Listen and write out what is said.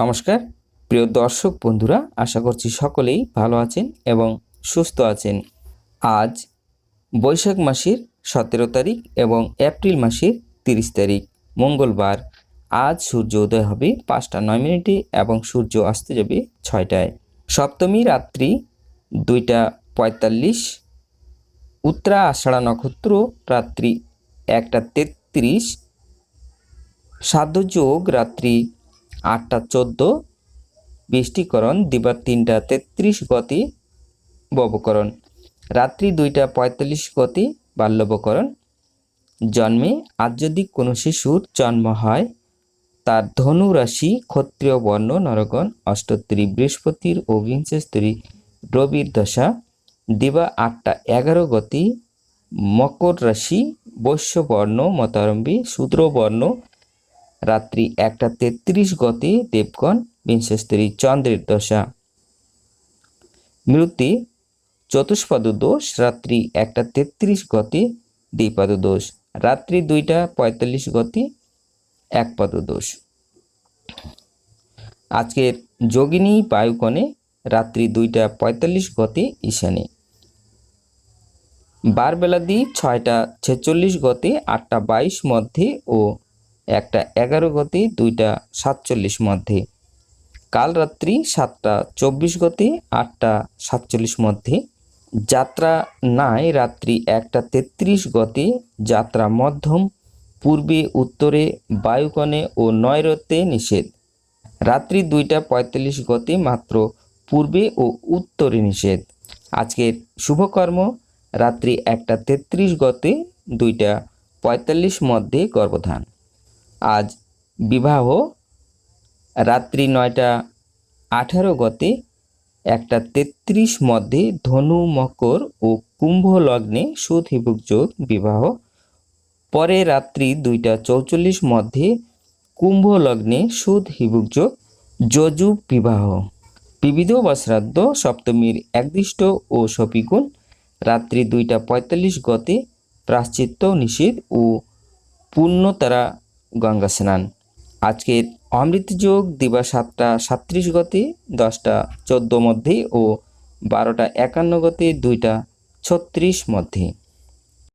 নমস্কার। প্রিয় দর্শক বন্ধুরা, আশা করছি সকলেই ভালো আছেন এবং সুস্থ আছেন। আজ বৈশাখ মাসের সতেরো তারিখ এবং এপ্রিল মাসের তিরিশ তারিখ, মঙ্গলবার। আজ সূর্য উদয় হবে পাঁচটা নয় মিনিটে এবং সূর্য আসতে যাবে ছয়টায়। সপ্তমী রাত্রি দুইটা পঁয়তাল্লিশ, উত্তরা আষাঢ়া নক্ষত্র রাত্রি একটা তেত্রিশ সাধ্য যোগ রাত্রি আটটা চোদ্দ, বৃষ্টিকরণ, দিবার তিনটা তেত্রিশ গতি, ববকরণ। রাত্রি দুইটা পঁয়তাল্লিশ গতি, বাল্যবকরণ। জন্মে আজ যদি কোনো শিশুর জন্ম হয়, তার ধনু রাশি ক্ষত্রিয় বর্ণ, নরগণ অষ্টোত্তরী বৃহস্পতির ও বিংশস্তরী, রবির দশা, দিবা আটটা এগারো গতি, মকর রাশি, বৈশ্য বর্ণ, মতারম্ভী, শূদ্র বর্ণ রাত্রি একটা তেত্রিশ গতি দেবগণ বিংশস্তরী চন্দ্রের দশা। মৃত্যু চতুষ্পদ দোষ, রাত্রি একটা তেত্রিশ গতি দ্বিপদ দোষ, রাত্রি দুইটা পঁয়তাল্লিশ গতি এক পদ দোষ। আজকের যোগিনী বায়ুকণে রাত্রি দুইটা পঁয়তাল্লিশ গতি ঈশানে। বারবেলা দি ছয়টা ছেচল্লিশ গতি, আটটা বাইশ মধ্যে ও একটা এগারো গতি, দুইটা সাতচল্লিশ মধ্যে। কাল রাত্রি সাতটা চব্বিশ গতি, আটটা সাতচল্লিশ মধ্যে। যাত্রা নাই রাত্রি একটা তেত্রিশ গতি, যাত্রা মধ্যম, পূর্বে, উত্তরে, বায়ুকণে ও নয়রতে নিষেধ। রাত্রি দুইটা পঁয়তাল্লিশ গতি মাত্র, পূর্বে ও উত্তরে নিষেধ। আজকের শুভকর্ম, রাত্রি একটা তেত্রিশ গতে, দুইটা পঁয়তাল্লিশ মধ্যে গর্ভধান। আজ বিবাহ রাত্রি নয়টা আঠারো গতে একটা তেত্রিশ মধ্যে ধনু, মকর ও কুম্ভ লগ্নে সুদ, হিবুক, যোগ বিবাহ। পরে রাত্রি দুইটা চৌচল্লিশ মধ্যে কুম্ভ লগ্নে সুদ, হিবুক যজু বিবাহ। বিবিধ বা সপ্তমীর একদিষ্ট ও সপিগুণ রাত্রি দুইটা পঁয়তাল্লিশ গতে প্রাশ্চিত্য, নিষেধ ও পূর্ণতারা গঙ্গা স্নান। আজকের অমৃতযোগ দিবা সাতটা সাত্রিশ গতি, দশটা চোদ্দ মধ্যে ও বারোটা একান্ন গতি, দুইটা ছত্রিশ মধ্যে।